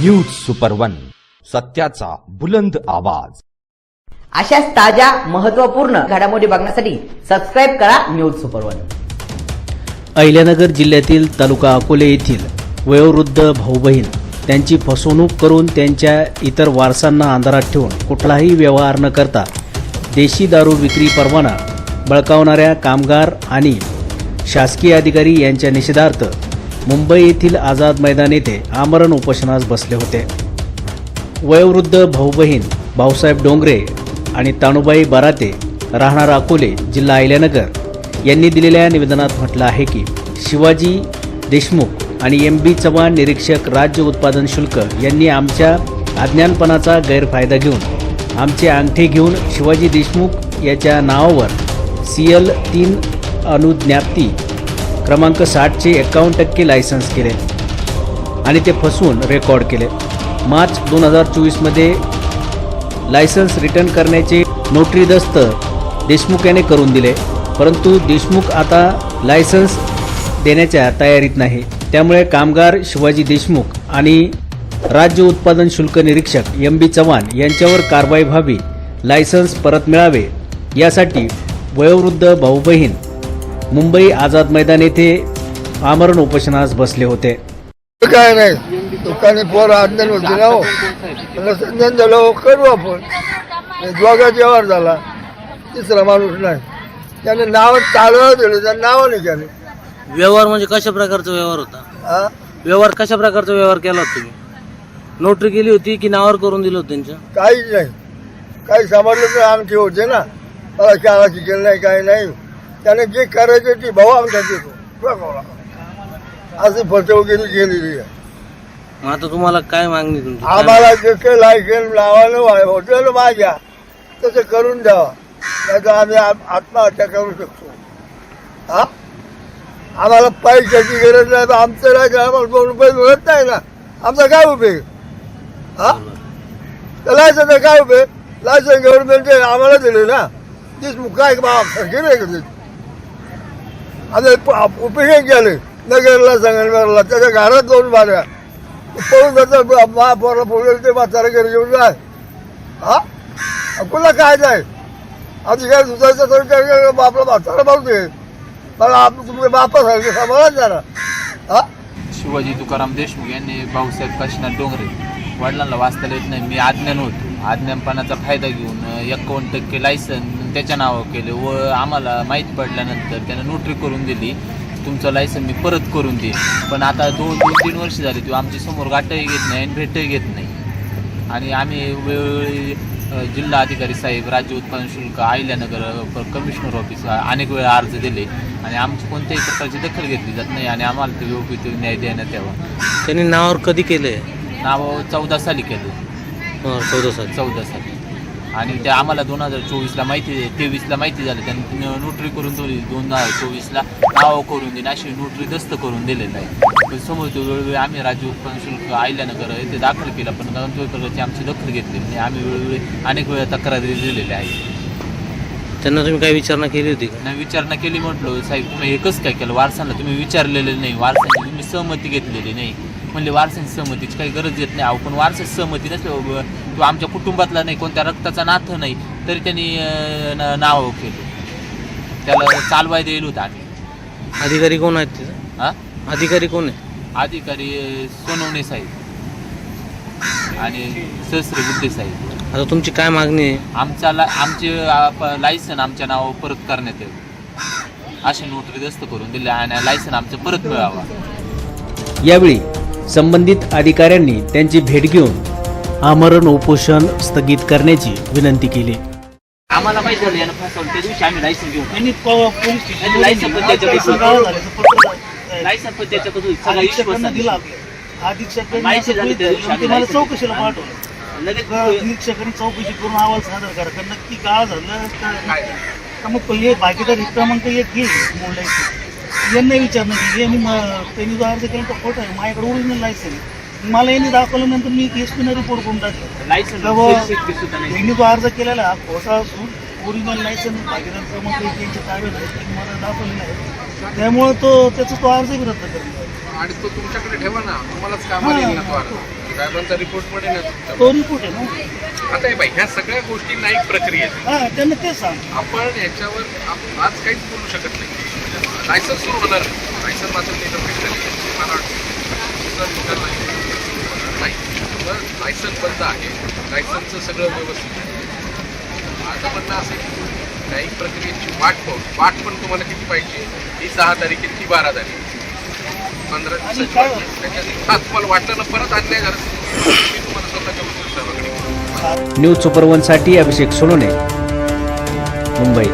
News super one सत्याचा बुलंद आवाज. अशाच ताज्या महत्त्वपूर्ण घडामोडी बघण्यासाठी सबस्क्राईब करा न्यूज सुपर वन अहिल्यानगर जिल्ह्यातील तालुका अकोले येथील वयोवृद्ध भाऊ बहीण त्यांची फसवणूक करून त्यांच्या इतर वारसांना अंधारात ठेवून कुठलाही व्यवहार न करता देशी दारू विक्री परवाना बळकावणाऱ्या कामगार आणि शासकीय अधिकारी यांच्या निषेधार्थ मुंबई येथील आझाद मैदान येथे आमरण उपोषणास बसले होते. वयोवृद्ध भाऊ बहीण भाऊसाहेब डोंगरे आणि ताणूबाई बराते राहणार अकोले जिल्हा अहिल्यानगर यांनी दिलेल्या निवेदनात म्हटलं आहे की शिवाजी देशमुख आणि एम बी चव्हाण निरीक्षक राज्य उत्पादन शुल्क यांनी आमच्या अज्ञानपणाचा गैरफायदा घेऊन आमचे अंगठे घेऊन शिवाजी देशमुख याच्या नावावर सी एल तीन अनुज्ञाप्ती क्रमांक साठचे एकावन्न टक्के लायसन्स केले आणि ते फसवून रेकॉर्ड केले. मार्च दोन हजार चोवीसमध्ये लायसन्स रिटर्न करण्याचे नोटरी दस्त देशमुख याने करून दिले परंतु देशमुख आता लायसन्स देण्याच्या तयारीत नाही. त्यामुळे कामगार शिवाजी देशमुख आणि राज्य उत्पादन शुल्क निरीक्षक एम बी चव्हाण यांच्यावर कारवाई व्हावी लायसन्स परत मिळावे यासाठी वयोवृद्ध भाऊ बहीण मुंबई आझाद मैदान येथे आमरण उपोषणास बसले होते. काय नाही. दुकाने पोर आज्ञान होती ना हो. त्यांना संज्ञान झालं हो करू आपण. आणि दोघा व्यवहार झाला. तिसरा माणूस नाही. त्याने नाव चालवलं दिलं त्या नावाने केले. व्यवहार म्हणजे कशा प्रकारचा व्यवहार होता? हा व्यवहार कशा प्रकारचा व्यवहार केला होता तुम्ही? नोटरी केली होती की नावावर करून दिलं होतं त्यांच्या? काहीच नाही. काही समजलं तर आमचे होते ना. मला शाळा शिकेल नाही काही नाही. त्याने जे करायचं ते भाऊ आमचा देतो. अशी फसवगिरी केलेली आहे. मग आता तुम्हाला काय मागणी तुमची? आम्हाला जसं लायसन लावायला होतं माझ्या. तसं करून द्यावा नाही तर आम्ही आत- आत्महत्या करू शकतो. हा? आम्हाला पैशाची गरज नाही तर आमचं राहायचं आम्हाला दोन रुपये मिळत नाही ना. आमचा काय उपयोग? हा? तर लायसन काय उपयोग? लायसन गव्हर्नमेंट आम्हाला दिले ना. तीच काय बा खर्चे नाही आम्ही आता उपयोग केले. नगरला संगमनेरला त्याच्या घरात दोन बाऱ्या पळून जातं महापौरला बोलवलं ते म्हातारा घरी घेऊन जाय हा? कुला काय जाय आधी काय दुधाचं तर काय आपला म्हातारा दे. मला आप तुमच्या बापासारखे सांभाळा जरा. हा? शिवाजी तुकाराम देशमुख यांनी भाऊसाहेब काशीनाथ डोंगरे वडिलांना वाचता येत नाही. मी आज्ञान होतो. आज्ञानपणाचा फायदा घेऊन एकावन्न टक्के लायसन त्याच्या नावावर केले व आम्हाला माहीत पडल्यानंतर त्यानं नोटरी करून दिली. तुमचं लायसन मी परत करून देईन. पण आता दोन दोन तीन वर्ष झाली तो आमच्यासमोर गाठही घेत नाही आणि भेटही घेत नाही. आणि आम्ही वेळोवेळी जिल्हा अधिकारी साहेब राज्य उत्पादन शुल्क अहिल्यानगर अ, कमिशनर ऑफिस अनेक वेळा अर्ज दिले. आणि आमची कोणत्याही प्रकारची दखल घेतली जात नाही आणि आम्हाला ते योग्य न्याय देण्यात यावा. त्यांनी नावावर कधी केलंय? नाव चौदा साली केलं चौदा साली. चौदा साली. आणि ते आम्हाला दोन हजार चोवीसला माहिती तेवीसला माहिती झालं. त्यांनी नोटरी करून दिली दोन हजार चोवीसला. नाव करून दिली अशी नोटरी दस्त करून दिलेलं आहे. पण समोर तो वेळोवेळी आम्ही राज्य उत्पन्न शुल्क येथे दाखल केला पण प्रकारची आमची दखल घेतली. नाही आम्ही वेळोवेळी अनेक वेळा तक्रारी दिलेल्या आहेत. त्यांना तुम्ही काय विचारणा केली होती का? नाही विचारणा केली म्हटलं साहेब तुम्ही हे कसं काय केलं? वारसांना तुम्ही विचारलेलं नाही. वारसांची तुम्ही सहमती घेतलेली नाही. म्हणले वारसांची सहमतीची काही गरज येत नाही. अहो पण वारसाची सहमती नसल्यावर किंवा आमच्या कुटुंबातला नाही कोणत्या रक्ताचा नातं नाही तरी त्यांनी नाव केलं. त्याला चालवाय देईल होता आधी. अधिकारी कोण आहेत तिथं? हा अधिकारी कोण आहे अधिकारी सोनवणे साहेब. आणि सहस्र बुद्धे साहेब. आता तुमची काय मागणी आहे? आमचा ला आमचे लायसन आमच्या नावावर परत करण्यात यावं असे नोटरी दस्त करून दिले आणि लायसन आमचं परत मिळावा. यावेळी संबंधित अधिकाऱ्यांनी त्यांची भेट घेऊन आमरण उपोषण स्थगित करण्याची विनंती केली. आम्हाला माहीत झालं यानं फसवलं. त्या दिवशी आम्ही लायसन घेऊन त्यांनी लायसन पण त्याच्याकडे लायसन पण त्याच्याकडे सगळा विश्वास दिला. आहे. अधीक्षकांनी माहिती झाली त्या दिवशी आम्ही चौकशीला. पाठवलं. लगेच चौकशी करून अहवाल सादर करा. कारण नक्की काय झालं? का- का मग पहिले भागीदारी क्रमांक एक. यांना विचारणं की यांनी म- त्यांनी जो अर्ज केला तो खोटा आहे माझ्याकडे ओरिजिनल लायसन मला यांनी दाखवल्यानंतर मी एस पीनं रिपोर्ट करून टाकलं. लायसन यांनी जो अर्ज केलेला खोटा असून ओरिजिनल लायसन भागीदार क्रमांक एक यांच्या ताब्यात आहे त्यांनी मला दाखवलेलं आहे. त्यामुळे तो त्याचा तो अर्जही रद्द करणार आणि तो तुमच्याकडे ठेवा ना. तुम्हालाच कामाला येईल ना तो अर्ज. साहेबांचा रिपोर्ट पडेल ना. तो रिपोर्ट आहे ना? आता हे बाई ह्या सगळ्या गोष्टींना एक प्रक्रिया आहे. हा त्यांना तेच सांग. आपण याच्यावर आप- आज काहीच बोलू शकत नाही. लायसन्स सुरू होणार. नाही लायसन्स मात्र नाही भेटलं नाही मला वाटतं. सर निकाल नाही. तर लायसन्स बंद आहे. लायसन्सचं सगळं व्यवस्थित आहे. माझं म्हणणं असं आहे की न्यायिक प्रक्रियेची वाट पाहू. वाट पण तुम्हाला किती पाहिजे? ही सहा तारीख आहे ती बारा तारीख पंधरा दिवसाची वाटलं परत अन्याय झाला मी तुम्हाला स्वतःच्या न्यूज सुपर वनसाठी अभिषेक सोनोने मुंबई.